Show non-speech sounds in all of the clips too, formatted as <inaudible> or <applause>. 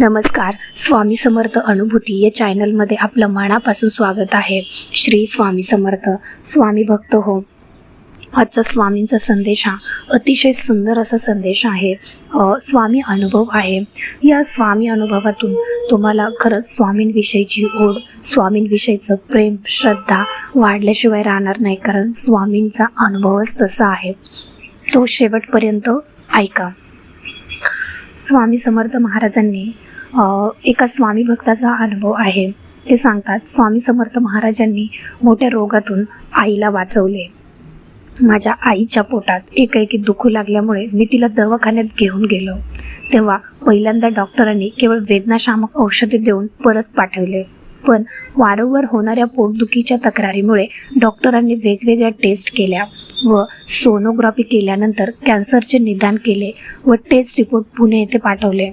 नमस्कार. स्वामी समर्थ अनुभूती या चॅनलमध्ये आपलं मनापासून स्वागत आहे. श्री स्वामी समर्थ स्वामी भक्त हो. आजचा स्वामींचा संदेश हा अतिशय सुंदर असा संदेश आहे. स्वामी अनुभव आहे. या स्वामी अनुभवातून तुम्हाला खरंच स्वामींविषयीची ओढ स्वामींविषयीचं प्रेम श्रद्धा वाढल्याशिवाय राहणार नाही कारण स्वामींचा अनुभवच तसा आहे. तो शेवटपर्यंत ऐका. स्वामी समर्थ महाराजांनी एका स्वामी भक्ताचा अनुभव आहे. ते सांगतात स्वामी समर्थ महाराजांनी मोठ्या रोगातून आईला वाचवले. माझ्या आईच्या पोटात एकाएकी दुखू लागल्यामुळे मी तिला दवाखान्यात घेऊन गेलो. तेव्हा पहिल्यांदा डॉक्टरांनी केवळ वेदनाशामक औषधे देऊन परत पाठवले. पण वारंवार होणाऱ्या पोटदुखीच्या तक्रारीमुळे डॉक्टरांनी वेगवेगळ्या टेस्ट केल्या व सोनोग्राफी केल्यानंतर कॅन्सरचे निदान केले व टेस्ट रिपोर्ट पुणे येथे पाठवले.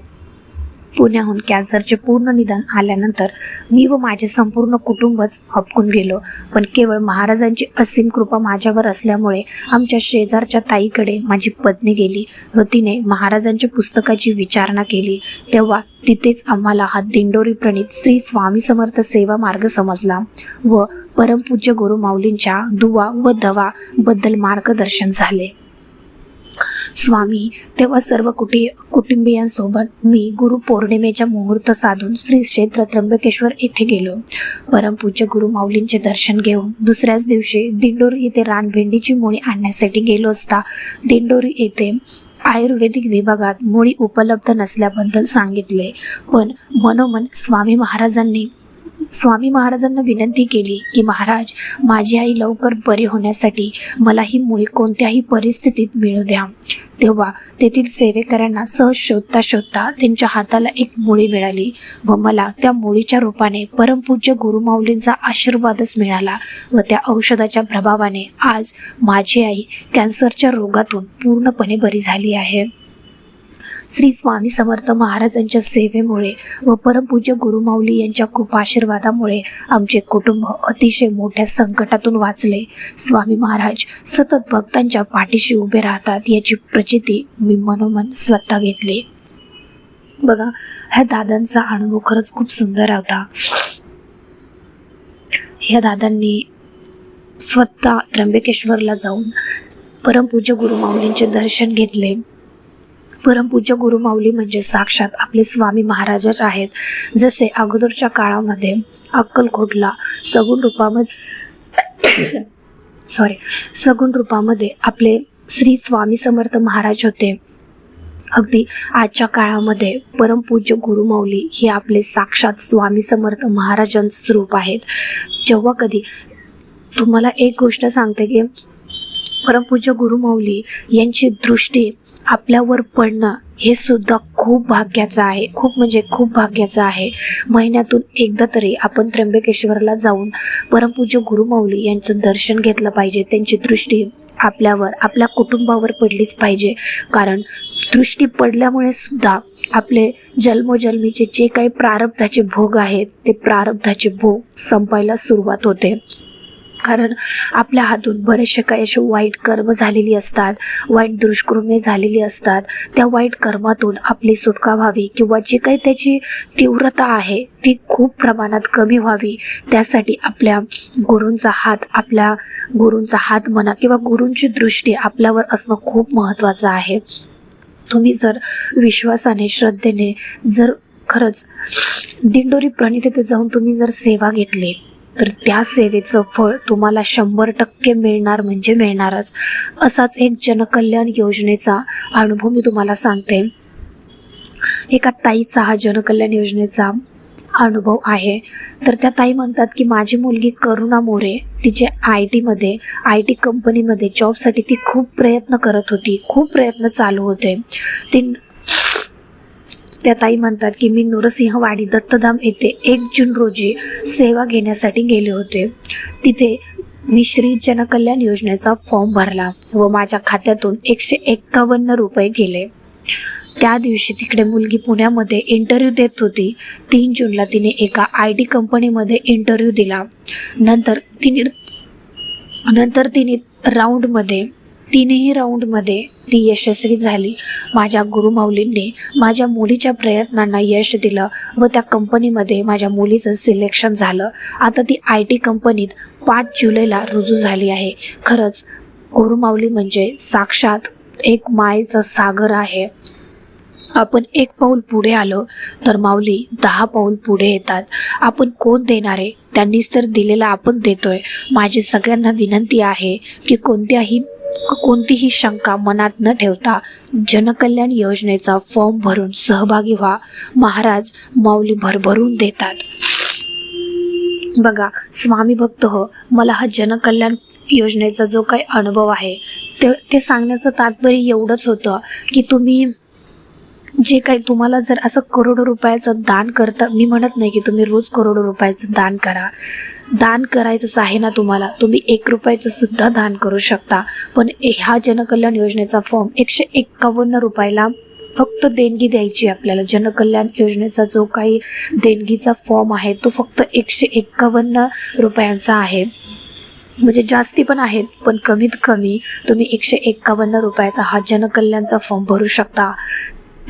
पुण्याहून कॅन्सरचे पूर्ण निदान आल्यानंतर मी व माझे संपूर्ण कुटुंबच हपकून गेलो. पण केवळ महाराजांची असीम कृपा माझ्यावर असल्यामुळे आमच्या शेजारच्या ताईकडे माझी पत्नी गेली व तिने महाराजांच्या पुस्तकाची विचारणा केली. तेव्हा तिथेच आम्हाला हा दिंडोरी प्रणित श्री स्वामी समर्थ सेवा मार्ग समजला व परमपूज्य गुरु माऊलींच्या दुवा व दवा बद्दल मार्गदर्शन झाले. स्वामी तेव्हा सर्व कुटी कुटुंबियांसोबत मी गुरु पौर्णिमेच्या मुहूर्त साधून श्री क्षेत्र त्र्यंबकेश्वर येथे गेलो. परमपूज्य गुरु माऊलींचे दर्शन घेऊन दुसऱ्याच दिवशी दिंडोरी येथे रानभेंडीची मुळी आणण्यासाठी गेलो असता दिंडोरी येथे आयुर्वेदिक विभागात मुळी उपलब्ध नसल्याबद्दल सांगितले. पण मनोमन स्वामी महाराजांनी स्वामी महाराजांना विनंती केली की महाराज माझी आई लवकर बरी होण्यासाठी मला ही मुळी कोणत्याही परिस्थितीत मिळू द्या. तेव्हा तेथील सेवेकऱ्यांना सहज शोधता शोधता त्यांच्या हाताला एक मुळी मिळाली व मला त्या मुळीच्या रूपाने परमपूज्य गुरुमाऊलींचा आशीर्वादच मिळाला व त्या औषधाच्या प्रभावाने आज माझी आई कॅन्सरच्या रोगातून पूर्णपणे बरी झाली आहे. श्री स्वामी समर्थ महाराजांच्या सेवेमुळे व परमपूज्य गुरुमाऊली यांच्या कृपाशीर्वादामुळे आमचे कुटुंब अतिशय मोठ्या संकटातून वाचले. स्वामी महाराज सतत भक्तांच्या पाठीशी उभे राहतात याची प्रचिती मी मनोमन स्वतः घेतली. बघा ह्या दादांचा अनुभव खरंच खूप सुंदर होता. ह्या दादांनी स्वतः त्र्यंबकेश्वरला जाऊन परमपूज्य गुरुमाऊलींचे दर्शन घेतले. परमपूज्य गुरुमाऊली म्हणजे साक्षात आपले स्वामी महाराजच आहेत. जसे अगोदरच्या काळामध्ये अक्कलकोटला सगुण रूपामध्ये <coughs> सॉरी सगुण रूपामध्ये आपले श्री स्वामी समर्थ महाराज होते. अगदी आजच्या काळामध्ये परमपूज्य गुरुमाऊली हे आपले साक्षात स्वामी समर्थ महाराजांचं रूप आहेत. जेव्हा कधी तुम्हाला एक गोष्ट सांगते की परमपूज्य गुरुमाऊली यांची दृष्टी आपल्यावर पडणं हे सुद्धा खूप भाग्याचं आहे. खूप म्हणजे खूप भाग्याचं आहे. महिन्यातून एकदा तरी आपण त्र्यंबकेश्वरला जाऊन परमपूज्य गुरुमाऊली यांचं दर्शन घेतलं पाहिजे. त्यांची दृष्टी आपल्यावर आपल्या कुटुंबावर पडलीच पाहिजे. कारण दृष्टी पडल्यामुळे सुद्धा आपले जन्मोजन्मीचे जे काही प्रारब्धाचे भोग आहेत ते प्रारब्धाचे भोग संपायला सुरुवात होते. कारण आपल्या हातून बरेचसे काही असे वाईट कर्म झालेली असतात वाईट दुष्कृम्य झालेली असतात. त्या वाईट कर्मातून आपली सुटका व्हावी किंवा जी काही त्याची तीव्रता आहे ती खूप प्रमाणात कमी व्हावी. त्यासाठी आपल्या गुरूंचा हात आपल्या गुरूंचा हात म्हणा किंवा गुरूंची दृष्टी आपल्यावर असणं खूप महत्त्वाचं आहे. तुम्ही जर विश्वासाने श्रद्धेने जर खरंच दिंडोरी प्रणित जाऊन तुम्ही जर सेवा घेतली तर त्या सेवेचं फळ तुम्हाला शंभर टक्के मिळणार म्हणजे मिळणारच. असाच एक जनकल्याण योजनेचा अनुभव मी तुम्हाला सांगते. एका ताईचा हा जनकल्याण योजनेचा अनुभव आहे. तर त्या ताई म्हणतात की माझी मुलगी करुणा मोरे तिचे आय टीमध्ये आय टी कंपनीमध्ये जॉबसाठी ती खूप प्रयत्न करत होती खूप प्रयत्न चालू होते. ती त्या ताई म्हणतात की मी नरसिंहवाडी दत्तधाम येथे एक जून रोजी सेवा घेण्यासाठी गेले होते. तिथे मी श्री जनकल्याण योजनेचा फॉर्म भरला व माझ्या खात्यातून एकशे एक्कावन्न रुपये गेले. त्या दिवशी तिकडे मुलगी पुण्यामध्ये इंटरव्ह्यू देत होती. तीन जूनला तिने एका आय टी कंपनीमध्ये इंटरव्ह्यू दिला. नंतर तिने नंतर तिने राऊंडमध्ये तीनही राऊंडमध्ये ती यशस्वी झाली. माझ्या गुरुमाऊलींनी माझ्या मुलीच्या प्रयत्नांना यश दिलं व त्या कंपनीमध्ये माझ्या मुलीचं सिलेक्शन झालं. आता ती आय टी कंपनीत पाच जुलैला रुजू झाली आहे. खरंच गुरुमाऊली म्हणजे साक्षात एक मायेचा सागर आहे. आपण एक पाऊल पुढे आलो तर माऊली दहा पाऊल पुढे येतात. आपण कोण देणारे? त्यांनीच तर दिलेला आपण देतोय. माझी सगळ्यांना विनंती आहे की कोणत्याही कोणतीही शंका मनात न ठेवता जनकल्याण योजनेचा फॉर्म भरून सहभागी व्हा. महाराज माऊली भरभरून देतात. बघा स्वामी भक्त हो मला हा जनकल्याण योजनेचा जो काही अनुभव आहे ते ते सांगण्याचं तात्पर्य एवढंच होतं की तुम्ही जे काही तुम्हाला जर असं करोडो रुपयाचं दान करता मी म्हणत नाही की तुम्ही रोज करोडो रुपयाचं दान करा. दान करायचंच आहे ना तुम्हाला. तुम्ही एक रुपयाचं सुद्धा दान करू शकता. पण ह्या जनकल्याण योजनेचा फॉर्म एकशे एक्कावन्न रुपयाला फक्त देणगी द्यायची आहे आपल्याला. जनकल्याण योजनेचा जो काही देणगीचा फॉर्म आहे तो फक्त एकशे एक्कावन्न रुपयांचा आहे. म्हणजे जास्ती पण आहेत पण कमीत कमी तुम्ही एकशे एक्कावन्न रुपयाचा हा जनकल्याणचा फॉर्म भरू शकता.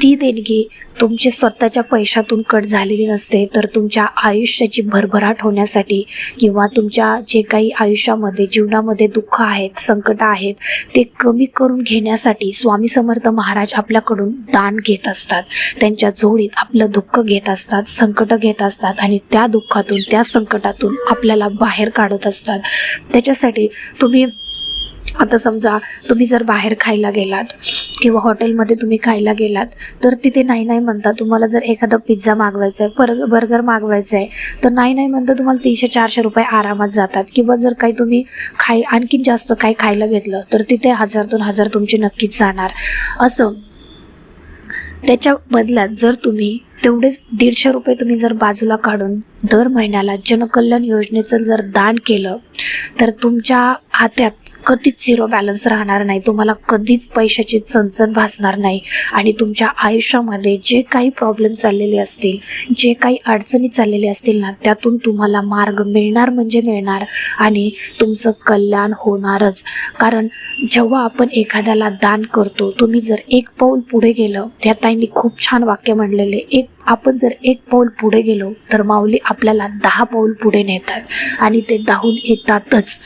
ती देणगी तुमच्या स्वतःच्या पैशातून कट झालेली नसते तर तुमच्या आयुष्याची भरभराट होण्यासाठी किंवा तुमच्या जे काही आयुष्यामध्ये जीवनामध्ये दुःख आहेत संकट आहेत ते कमी करून घेण्यासाठी स्वामी समर्थ महाराज आपल्याकडून दान घेत असतात. त्यांच्या जोडीत आपलं दुःख घेत असतात संकट घेत असतात आणि त्या दुःखातून त्या संकटातून आपल्याला बाहेर काढत असतात. त्याच्यासाठी तुम्ही आता समजा तुम्ही जर बाहेर खायला गेलात किंवा हॉटेलमध्ये तुम्ही खायला गेलात तर तिथे नाही नाही म्हणता तुम्हाला जर एखादा पिझ्झा मागवायचा आहे पर बर्गर मागवायचं आहे तर नाही नाही म्हणता तुम्हाला तीनशे चारशे रुपये आरामात जातात. किंवा जर काही तुम्ही खाय आणखीन जास्त काही खायला घेतलं तर तिथे हजार दोन हजार तुमचे नक्कीच जाणार. असं त्याच्या बदल्यात जर तुम्ही तेवढेच दीडशे रुपये तुम्ही जर बाजूला काढून दर महिन्याला जनकल्याण योजनेचं जर दान केलं तर तुमच्या खात्यात कधीच झिरो बॅलन्स राहणार नाही. तुम्हाला कधीच पैशाची चणचण भासणार नाही. आणि तुमच्या आयुष्यामध्ये जे काही प्रॉब्लेम चाललेले असतील जे काही अडचणी चाललेले असतील ना त्यातून तुम्हाला मार्ग मिळणार म्हणजे मिळणार आणि तुमचं कल्याण होणारच. कारण जेव्हा आपण एखाद्याला दान करतो तुम्ही जर एक पाऊल पुढे गेलं त्या ताईंनी खूप छान वाक्य म्हणलेले एक आपण जर एक पाऊल पुढे गेलो तर माऊली आपल्याला दहा पाऊल पुढे नेतात. आणि ते धावून येतातच.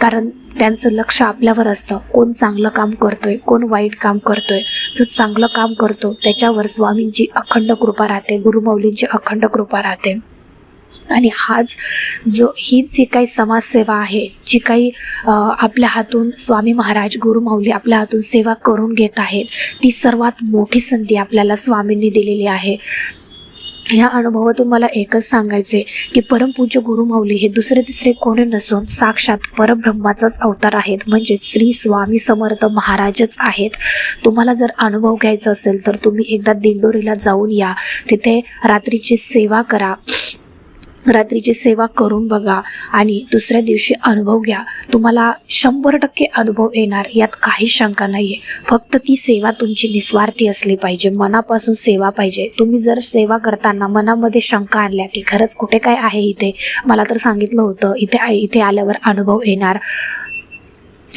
कारण त्यांचं लक्ष आपल्यावर असतं. कोण चांगलं काम करतोय कोण वाईट काम करतोय. जो चांगलं काम करतो त्याच्यावर स्वामींची अखंड कृपा राहते गुरुमाऊलींची अखंड कृपा राहते. आणि हाच जो ही जी काही समाजसेवा आहे जी काही आपल्या हातून स्वामी महाराज गुरुमाऊली आपल्या हातून सेवा करून घेत आहेत ती सर्वात मोठी संधी आपल्याला स्वामींनी दिलेली आहे. ह्या अनुभवातून मला एकच सांगायचे की परमपूज्य गुरुमाऊली हे दुसरे तिसरे कोणी नसून साक्षात परब्रह्माचाच अवतार आहेत. म्हणजे श्री स्वामी समर्थ महाराजच आहेत. तुम्हाला जर अनुभव घ्यायचा असेल तर तुम्ही एकदा दिंडोरीला जाऊन या. तिथे रात्रीची सेवा करा. रात्रीची सेवा करून बघा आणि दुसऱ्या दिवशी अनुभव घ्या. तुम्हाला शंभर टक्के अनुभव येणार यात काही शंका नाही आहे फक्त ती सेवा तुमची निस्वार्थी असली पाहिजे मनापासून सेवा पाहिजे. तुम्ही जर सेवा करताना मनामध्ये शंका आणल्या की खरंच कुठे काय आहे इथे? मला तर सांगितलं होतं इथे इथे आल्यावर अनुभव येणार.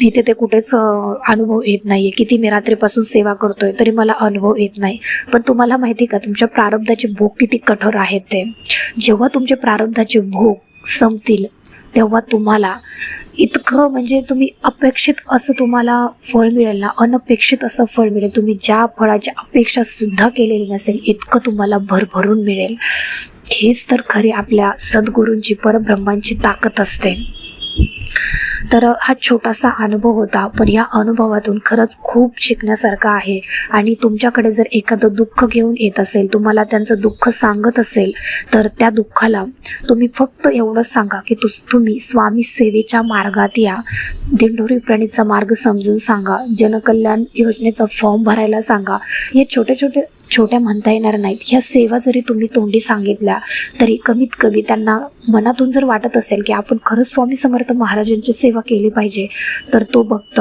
इथे ते कुठेच अनुभव येत नाही आहे किती मी रात्रीपासून सेवा करतोय तरी मला अनुभव येत नाही. पण तुम्हाला माहिती का तुमच्या प्रारब्धाचे भोग किती कठोर आहेत ते. जेव्हा तुमचे प्रारब्धाचे भोग संपतील तेव्हा तुम्हाला इतकं म्हणजे तुम्ही अपेक्षित असं तुम्हाला फळ मिळेल ना अनपेक्षित असं फळ मिळेल. तुम्ही ज्या फळाची अपेक्षा सुद्धा केलेली नसेल इतकं तुम्हाला भरभरून मिळेल. हेच तर खरी आपल्या सद्गुरूंची परब्रह्मांची ताकद असते. तर हा छोटासा अनुभव होता पण या अनुभवातून खरंच खूप शिकण्यासारखा आहे. आणि तुमच्याकडे जर एखादं दुःख घेऊन येत असेल तुम्हाला त्यांचं दुःख सांगत असेल तर त्या दुःखाला तुम्ही फक्त एवढंच सांगा की तु तुम्ही स्वामी सेवेच्या मार्गात या. दिंडोरी प्रणीचा मार्ग समजून सांगा. जनकल्याण योजनेचा फॉर्म भरायला सांगा. हे छोटे छोटे छोट्या म्हणता येणार नाहीत. ह्या सेवा जरी तुम्ही तोंडी सांगितल्या तरी कमीत कमी त्यांना मनातून जर वाटत असेल की आपण खरंच स्वामी समर्थ महाराजांची सेवा केली पाहिजे. तर तो भक्त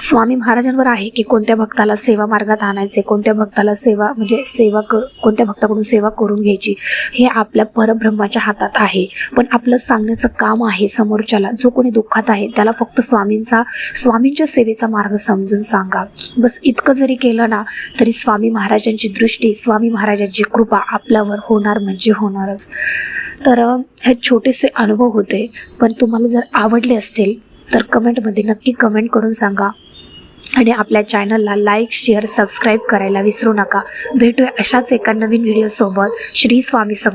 स्वामी महाराजांवर आहे की कोणत्या भक्ताला सेवा मार्गात आणायचे कोणत्या भक्ताला सेवा म्हणजे सेवा कर कोणत्या भक्ताकडून सेवा करून घ्यायची हे आपल्या परब्रह्माच्या हातात आहे. पण आपलं सांगण्याचं काम आहे समोरच्याला. जो कोणी दुःखात आहे त्याला फक्त स्वामींचा स्वामींच्या सेवेचा मार्ग समजून सांगा. बस इतकं जरी केलं ना तरी स्वामी महाराजांची दृष्टी स्वामी महाराजांची कृपा आपल्यावर होणार म्हणजे होणारच. तर हे छोटेसे अनुभव होते. पण तुम्हाला जर आवडले असतील तर कमेंटमध्ये नक्की कमेंट करून सांगा. आणि आपल्या चॅनलला लाईक शेअर सबस्क्राईब करायला विसरू नका. भेटूया अशाच एका नवीन व्हिडिओसोबत. श्री स्वामी समर्थ.